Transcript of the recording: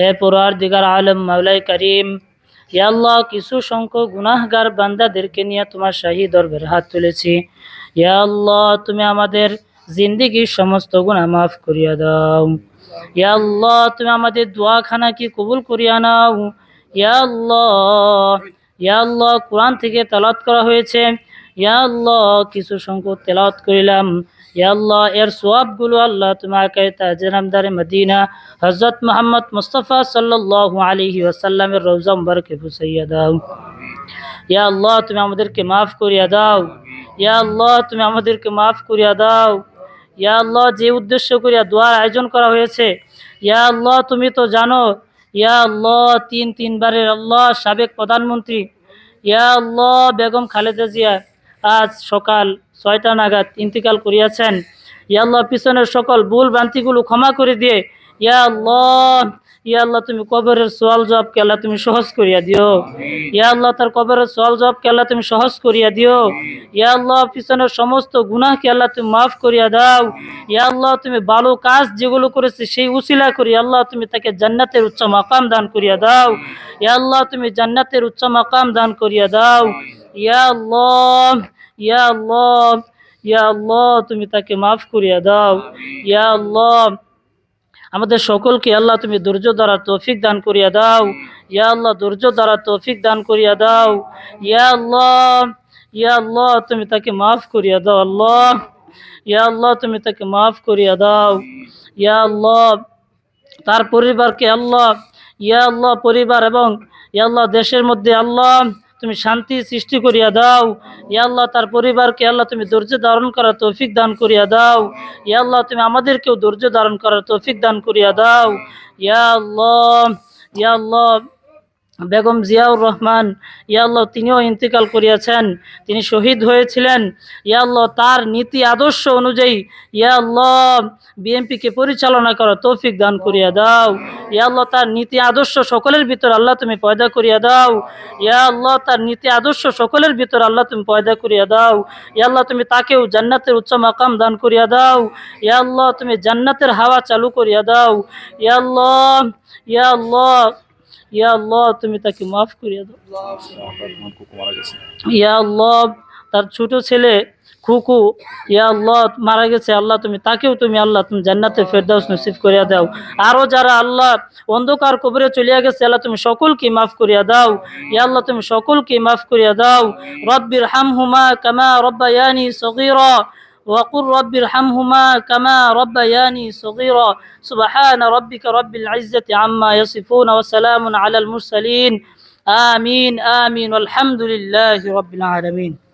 হে পুরার দিগার আলম, মাওলাই করিম ইয়া আল্লাহ, কিছু সংখ্যক গুনাহগার বান্দাদেরকে নিয়ে তোমার শাহী দরবারে হাত তুলেছি। ইয়া আল্লাহ, তুমি আমাদের জিন্দিগির সমস্ত গুনাহ মাফ করিয়া দাও। ইয়া আল্লাহ, তুমি আমাদের দোয়াখানা কি কবুল করিয়া নাও। ইয়া আল্লাহ ইয়া আল্লাহ, কোরআন থেকে তেলাওয়াত করা হয়েছে। ইয়া আল্লাহ, কিছু সংখ্যক তেলাওয়াত করিলাম। ইয়া আল্লাহ, এর সোয়াবগুলো আল্লাহ তোমাকে তাজরামদারে মদিনা হজরত মোহাম্মদ মুস্তফা সাল্লাল্লাহু আলাইহি ওয়াসাল্লামের রওজা মুবারকে পৌঁছাইয়া দাও। ইয়া আল্লাহ, তুমি আমাদেরকে মাফ করিয়া দাও। ইয়া আল্লাহ, তুমি আমাদেরকে মাফ করিয়া দাও। ইয়া আল্লাহ, যে উদ্দেশ্য করিয়া দোয়ার আয়োজন করা হয়েছে, ইয়া আল্লাহ, তুমি তো জানো, ইয়া আল্লাহ, তিন তিনবারের আল্লাহ সাবেক প্রধানমন্ত্রী। ইয়া আল্লাহ, বেগম খালেদা জিয়া আজ সকাল ছয়টা নাগাদ ইন্তিকাল করিয়াছেন। ইয়া আল্লাহ পিছনের সকল ভুল ভ্রান্তিগুলো ক্ষমা করে দিয়ে ইয়া আল্লাহ ইয়া আল্লাহ তুমি কবরের সোয়াল জবাবকে আল্লাহ তুমি সহজ করিয়া দিও। ইয়া আল্লাহ তার কবরের সোয়াল জবাবকে আল্লাহ তুমি সহজ করিয়া দিও। ইয়া আল্লাহ পিছনের সমস্ত গুনাহকে আল্লাহ তুমি মাফ করিয়া দাও। ইয়া আল্লাহ তুমি ভালো কাজ যেগুলো করেছে সেই উসিলা করি। আল্লাহ তুমি তাকে জান্নাতের উচ্চ মাকাম দান করিয়া দাও। ইয়া আল্লাহ তুমি জান্নাতের উচ্চ মাকাম দান করিয়া দাও। ইয়া আল্লাহ ইয়া আল্লাহ ইয়া আল্লাহ তুমি তাকে মাফ করিয়া দাও ইয়া আল্লাহ আমাদের সকলকে আল্লাহ তুমি ধৈর্য দ্বারা তৌফিক দান করিয়া দাও ইয়া আল্লাহ ধৈর্য দ্বারা তৌফিক দান করিয়া দাও ইয়া আল্লাহ ইয়া আল্লাহ তুমি তাকে মাফ করিয়া দাও আল্লাহ ইয়া আল্লাহ তুমি তাকে মাফ করিয়া দাও ইয়া আল্লাহ তার পরিবারকে আল্লাহ ইয়া আল্লাহ পরিবার এবং ইয়া আল্লাহ দেশের মধ্যে আল্লাহ তুমি শান্তি সৃষ্টি করিয়া দাও। ইয়া আল্লাহ, তার পরিবারকে আল্লাহ তুমি ধৈর্য ধারণ করার তৌফিক দান করিয়া দাও। ইয়া আল্লাহ, তুমি আমাদেরকেও ধৈর্য ধারণ করার তৌফিক দান করিয়া দাও। ইয়া আল্লাহ ইয়া আল্লাহ বেগম জিয়াউর রহমান, ইয়া আল্লাহ, তিনিও ইন্তেকাল করিয়াছেন, তিনি শহীদ হয়েছিলেন, ইয়া আল্লাহ, তার নীতি আদর্শ অনুযায়ী, ইয়া আল্লাহ, বিএনপিকে পরিচালনা করা তৌফিক দান করিয়া দাও, ইয়া আল্লাহ, তার নীতি আদর্শ সকলের ভিতর আল্লাহ তুমি পয়দা করিয়া দাও, ইয়া আল্লাহ, তার নীতি আদর্শ সকলের ভিতর আল্লাহ তুমি পয়দা করিয়া দাও ইয়াল্লাহ তুমি তাকেও জান্নাতের উচ্চ মাকাম দান করিয়া দাও, ইয়া আল্লাহ, তুমি জান্নাতের হাওয়া চালু করিয়া দাও ইয়া আল্লাহ ইয়া আল্লাহ তুমি তাকে মাফ করিয়া দাও। ইয়া আল্লাহ তার ছোট ছেলে খুকু ইয়া আল্লাহ মারা গেছে। আল্লাহ, তুমি, তাকেও তুমি আল্লাহ, তুমি জান্নাতে ফেরদাউস নসিব করিয়া দাও। আরও যারা আল্লাহ অন্ধকার কবরে চলিয়া গেছে, আল্লাহ, তুমি সকলকে মাফ করিয়া দাও। ইয়া আল্লাহ তুমি সকলকে মাফ করিয়া দাও। রব্বির হাম হুমা কামা রব্বায়ানি সগীরা। وقل رب ارحمهما كما ربياني صغيرا. سبحان ربك رب العزة عما يصفون وسلام على المرسلين. آمين آمين والحمد لله رب العالمين.